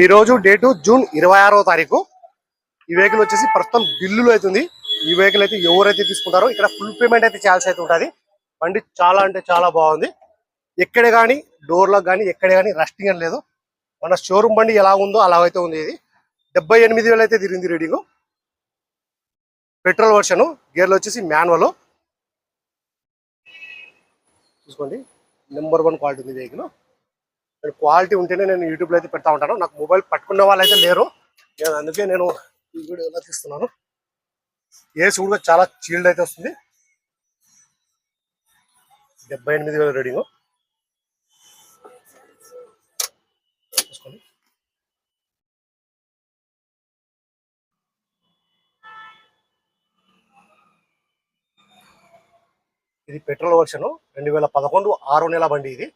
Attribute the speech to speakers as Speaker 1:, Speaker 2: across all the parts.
Speaker 1: ఈ రోజు date June ఇరవై ఆరో తారీఖు. ఈ వెహికల్ వచ్చేసి ప్రస్తుతం ఢిల్లీలో అవుతుంది ఈ వెహికల్ అయితే ఎవరైతే తీసుకుంటారో ఇక్కడ ఫుల్ పేమెంట్ అయితే చేయాల్సి అయితే ఉంటుంది. బండి చాలా అంటే చాలా బాగుంది. ఎక్కడ కానీ డోర్లకు కానీ ఎక్కడ కానీ రస్టింగ్ అని లేదు. మన షోరూమ్ బండి ఎలా ఉందో అలా అయితే ఉంది ఇది. డెబ్బై ఎనిమిది వేలు అయితే తిరిగింది రీడింగ్. పెట్రోల్ వర్షన్ గేర్లు వచ్చేసి మాన్యువల్. చూసుకోండి. నెంబర్ వన్ క్వాలిటీ ఉంది వెహికల్ నేను క్వాలిటీ ఉంటేనే నేను యూట్యూబ్లో అయితే పెడతా ఉంటాను. నాకు మొబైల్ పట్టుకున్న వాళ్ళు అయితే లేరు. నేను అందుకే నేను ఈ వీడియోలో తీస్తున్నాను? ఏసీ కూడా చాలా చీల్డ్ అయితే వస్తుంది. డెబ్బై ఎనిమిది వేల రీడింగ్ చూసుకోండి. ఇది పెట్రోల్ వర్షన్ రెండు వేల పదకొండు ఆరో నెల బండి ఇది.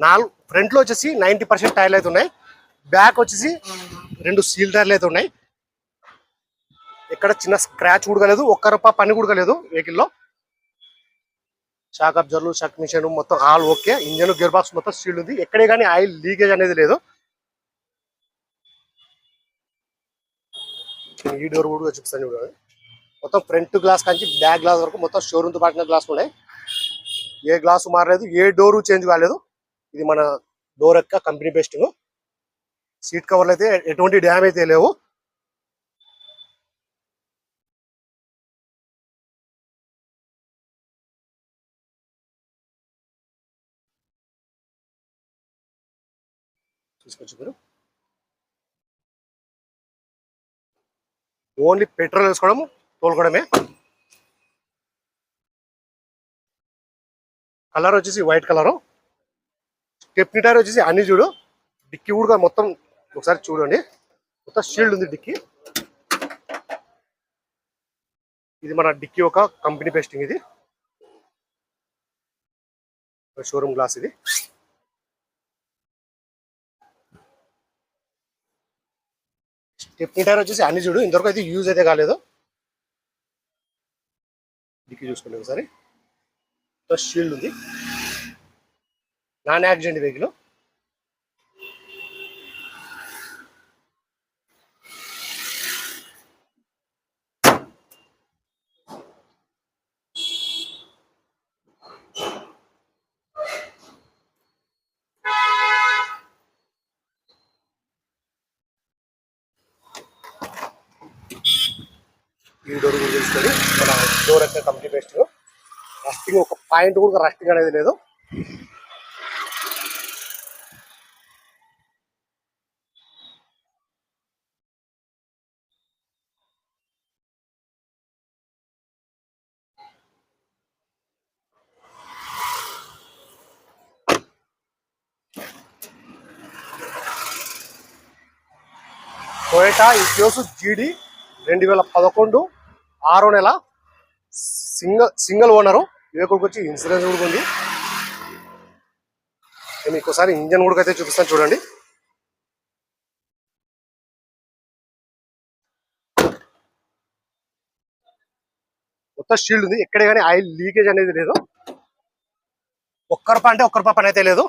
Speaker 1: నాలుగు ఫ్రంట్లో వచ్చేసి నైన్టీ పర్సెంట్ టైర్లు అయితే ఉన్నాయి. బ్యాక్ వచ్చేసి రెండు సీల్ టైర్లు అయితే ఉన్నాయి. ఇక్కడ చిన్న స్క్రాచ్ ఉడకలేదు ఒక్క రూపాయి పని ఉడకలేదు వెహికల్లో వెహికల్లో. షాక్ అబ్జర్లు షాక్ మిషన్ మొత్తం all okay engine gear box మొత్తం సీల్ ఉంది. ఎక్కడే కానీ ఆయిల్ లీకేజ్ అనేది లేదు. ఈ డోర్ కూడా చూపిస్తాను చూడండి మొత్తం ఫ్రంట్ గ్లాస్ కానీ బ్యాక్ గ్లాస్ వరకు మొత్తం షోరూమ్తో పాటిన గ్లాస్ ఉన్నాయి. ఏ గ్లాసు మారలేదు ఏ డోరు చేంజ్ కాలేదు. ఇది మన డోర్ యొక్క కంపెనీ బెస్టింగ్. సీట్ కవర్లు అయితే ఎటువంటి డ్యామేజ్ అయితే లేవు. చూసుకోవచ్చు మీరు ఓన్లీ పెట్రోల్ వేసుకోవడం తోలుకోవడమే. కలర్ వచ్చేసి వైట్ కలరు. టెప్ని టైర్ వచ్చేసి అన్ని చూడు. డిక్కీ కూడా మొత్తం ఒకసారి చూడండి. మొత్తం షీల్డ్ ఉంది డిక్కీ. ఇది మన డిక్కీ ఒక కంపెనీ బెస్టింగ్ ఇది. షోరూమ్ గ్లాస్ ఇది. స్టెప్ని టైర్ వచ్చేసి అన్ని చూడు. ఇంతవరకు అయితే యూజ్ అయితే కాలేదు. డిక్కీ చూసుకోండి ఒకసారి. షీల్డ్ ఉంది. Non accident vehicle? ఈ డోర్ కూడా తెలుస్తుంది. మన డోర్ అయితే కంప్లీట్ వేస్ట్ రస్టింగ్ ఒక పాయింట్ కూడా రస్టింగ్ అనేది లేదు. టొయోటా ఇటియోస్ జీడి రెండు వేల పదకొండు ఆరో నెల సింగల్ సింగల్ ఓనరు. వివేకుడికి వచ్చి ఇన్సూరెన్స్ కూడా ఉంది. నేను ఇంకోసారి ఇంజన్ కూడా అయితే చూపిస్తాను చూడండి. మొత్తం షీల్డ్ ఉంది. ఎక్కడ కానీ ఆయిల్ లీకేజ్ అనేది లేదు. ఒక్క రూపాయి అంటే ఒక్క రూపాయి పని అయితే లేదు.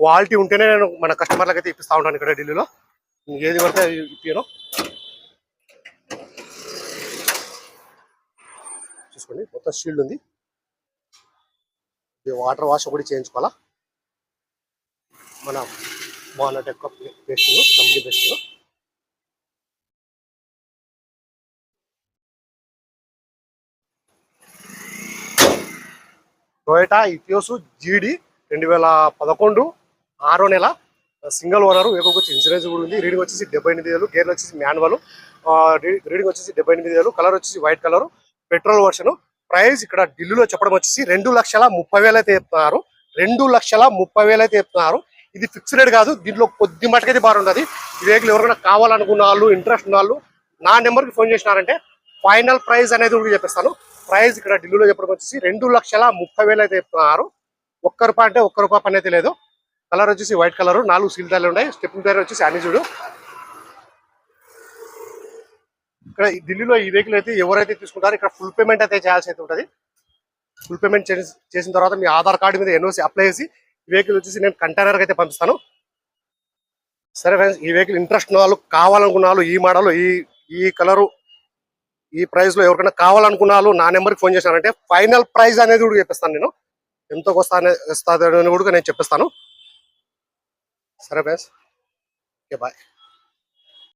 Speaker 1: క్వాలిటీ ఉంటేనే నేను మన కస్టమర్లకు అయితే ఇప్పిస్తా ఉంటాను ఇక్కడ ఢిల్లీలో. ఏది పడితే అది ఇప్పాను చూసుకోండి మొత్తం షీల్డ్ ఉంది. వాటర్ వాష్ ఒకటి చేయించుకోవాలా? మన బాగున్నట్టు ఎక్కువ paste company paste Toyota Etios GD రెండు వేల పదకొండు ఆరో నెల సింగల్ ఓనర్ వెహికల్కి వచ్చి ఇన్సూరెన్స్ కూడా ఉంది. రీడింగ్ వచ్చేసి డెబ్బై ఎనిమిది వేలు గేర్లు వచ్చేసి మాన్యువల్. రీడింగ్ వచ్చేసి డెబ్బై ఎనిమిది వేలు కలర్ వచ్చేసి white colour petrol version. Price ఇక్కడ ఢిల్లీలో చెప్పడం వచ్చేసి రెండు లక్షల ముప్పై వేలు అయితే చెప్తున్నారు. రెండు లక్షల ముప్పై వేలు అయితే చెప్తున్నారు. ఇది ఫిక్స్డ్ రేట్ కాదు దీంట్లో కొద్ది మటుకైతే బాగుంటుంది ఈ వెహికల్ ఎవరికైనా కావాలనుకున్న వాళ్ళు ఇంట్రెస్ట్ ఉన్న వాళ్ళు నా నెంబర్కి ఫోన్ చేసినారంటే ఫైనల్ ప్రైస్ అనేది కూడా చెప్పేస్తాను. ప్రైస్ ఇక్కడ ఢిల్లీలో చెప్పడం వచ్చేసి రెండు లక్షల ముప్పై వేలు అయితే చెప్తున్నారు. ఒక్క రూపాయి అంటే ఒక్క రూపాయి పని అయితే లేదు. కలర్ వచ్చేసి వైట్ కలర్ నాలుగు సీల్ తాళ్ళు ఉన్నాయి. స్టెప్ టైర్ వచ్చేసి అనిజుడు చూడు ఇక్కడ ఈ ఢిల్లీలో ఈ వెహికల్ అయితే ఎవరైతే తీసుకుంటారో ఇక్కడ ఫుల్ పేమెంట్ అయితే చేయాల్సి అయితే ఉంటుంది. ఫుల్ పేమెంట్ చేసిన తర్వాత మీ ఆధార్ కార్డు మీద ఎన్ఓసి అప్లై చేసి ఈ వెహికల్ వచ్చేసి నేను కంటైనర్ అయితే పంపిస్తాను. సరే ఫ్రెండ్స్ ఈ వెహికల్ ఇంట్రెస్ట్ ఉన్న వాళ్ళు కావాలనుకున్న వాళ్ళు ఈ మోడల్ ఈ ఈ కలరు ఈ ప్రైస్లో ఎవరికైనా కావాలనుకున్న వాళ్ళు నా నెంబర్కి ఫోన్ చేశానంటే ఫైనల్ ప్రైస్ అనేది కూడా చెప్పిస్తాను నేను. ఎంతకు వస్తా వస్తుంది అని కూడా నేను చెప్పిస్తాను. సరే ఫ్రెండ్స్ ఓకే బాయ్